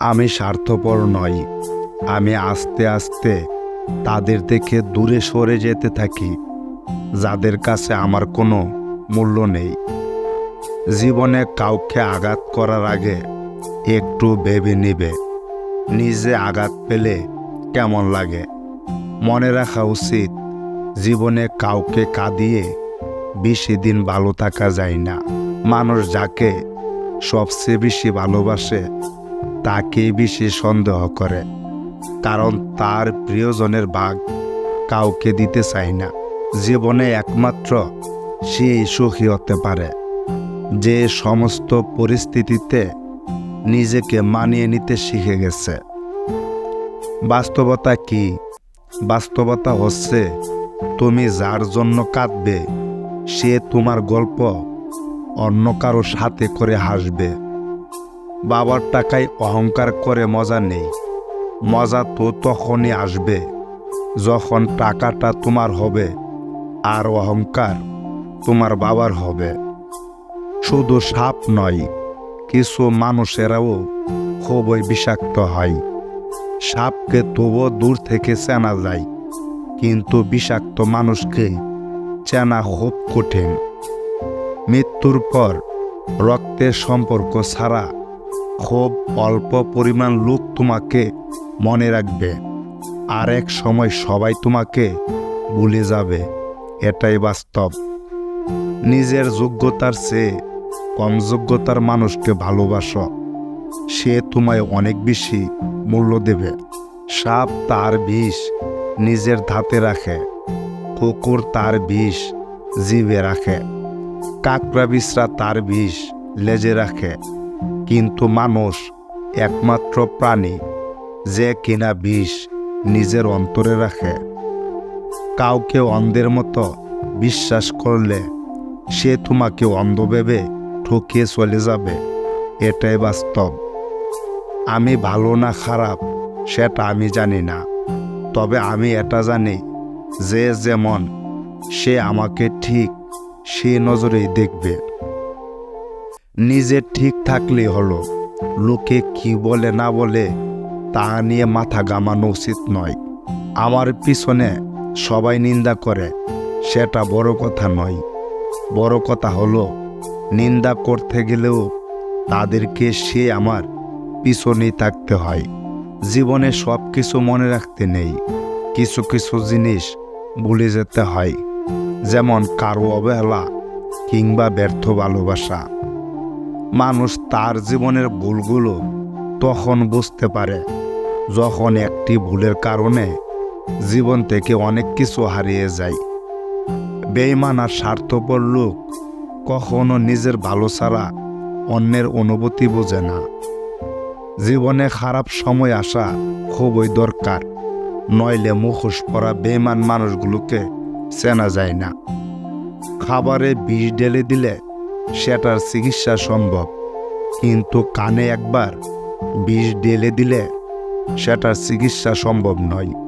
আমি স্বার্থপর নই। আমি আস্তে আস্তে তাদের থেকে দূরে সরে যেতে থাকি, যাদের কাছে আমার কোনো মূল্য নেই। জীবনে কাউকে আঘাত করার আগে একটু ভেবে নিবে, নিজে আঘাত পেলে কেমন লাগে। মনে রাখা উচিত, জীবনে কাউকে কাঁদিয়ে বেশি দিন ভালো থাকা যায় না। মানুষ যাকে সবচেয়ে বেশি ভালোবাসে তাকেই বেশি সন্দেহ করে, কারণ তার প্রিয়জনের ভাগ কাউকে দিতে চায় না। জীবনে একমাত্র সে সুখী হতে পারে, যে সমস্ত পরিস্থিতিতে নিজেকে মানিয়ে নিতে শিখে গেছে। বাস্তবতা কি? বাস্তবতা হচ্ছে, তুমি যার জন্য কাঁদবে, সে তোমার গল্প অন্য কারও সাথে করে হাসবে। বাবার টাকায় অহংকার করে মজা নেই। মজা তো তখনই আসবে যখন টাকাটা তোমার হবে আর অহংকার তোমার বাবার হবে। শুধু সাপ নয়, কিছু মানুষেরাও খুবই বিষাক্ত হয়। সাপকে তবুও দূর থেকে চেনা যায়, কিন্তু বিষাক্ত মানুষকে চেনা খুব কঠিন। মৃত্যুর পর রক্তের সম্পর্ক ছাড়া খুব অল্প পরিমাণ লোক তোমাকে মনে রাখবে। আর এক সময় সবাই তোমাকে ভুলে যাবে। এটাই বাস্তব। নিজের যোগ্যতার চেয়ে কম যোগ্যতার মানুষকে ভালোবাসো। সে তোমায় অনেক বেশি মূল্য দেবে। সাপ তার বিষ নিজের ধাতে রাখে। কুকুর তার বিষ জিভে রাখে। কাকড়া বিছরা তার বিষ লেজে রাখে। কিন্তু মানুষ একমাত্র প্রাণী যে কিনা বিষ নিজের অন্তরে রাখে। কাউকে অন্ধের মতো বিশ্বাস করলে সে তোমাকে অন্ধ ভেবে ঠকিয়ে চলে যাবে। এটাই বাস্তব। আমি ভালো না খারাপ, সেটা আমি জানি না। তবে আমি এটা জানি যে যেমন সে আমাকে ঠিক সে নজরেই দেখবে। নিজে ঠিক থাকলেই হলো। লোকে কি বলে না বলে, তা নিয়ে মাথা গামানো উচিত নয়। আমার পিছনে সবাই নিন্দা করে, সেটা বড় কথা নয়। বড় কথা হলো, নিন্দা করতে গেলেও তাদেরকে সে আমার পিছনেই থাকতে হয়। জীবনে সব কিছু মনে রাখতে নেই। কিছু কিছু জিনিস ভুলে যেতে হয়। যেমন কারও অবহেলা কিংবা ব্যর্থ ভালোবাসা। মানুষ তার জীবনের ভুলগুলো তখন বুঝতে পারে। যখন একটি ভুলের কারণে জীবন থেকে অনেক কিছু হারিয়ে যায়। বেইমান আর স্বার্থপর লোক কখনো নিজের ভালো ছাড়া অন্যের অনুভূতি বোঝে না। জীবনে খারাপ সময় আসা খুবই দরকার, নইলে মুখোশ পরা বেইমান মানুষগুলোকে চেনা যায় না। খাবারে বিষ ঢেলে দিলে সেটার চিকিৎসা সম্ভব। কিন্তু কানে একবার বিষ ঢেলে দিলে সেটার চিকিৎসা সম্ভব নয়।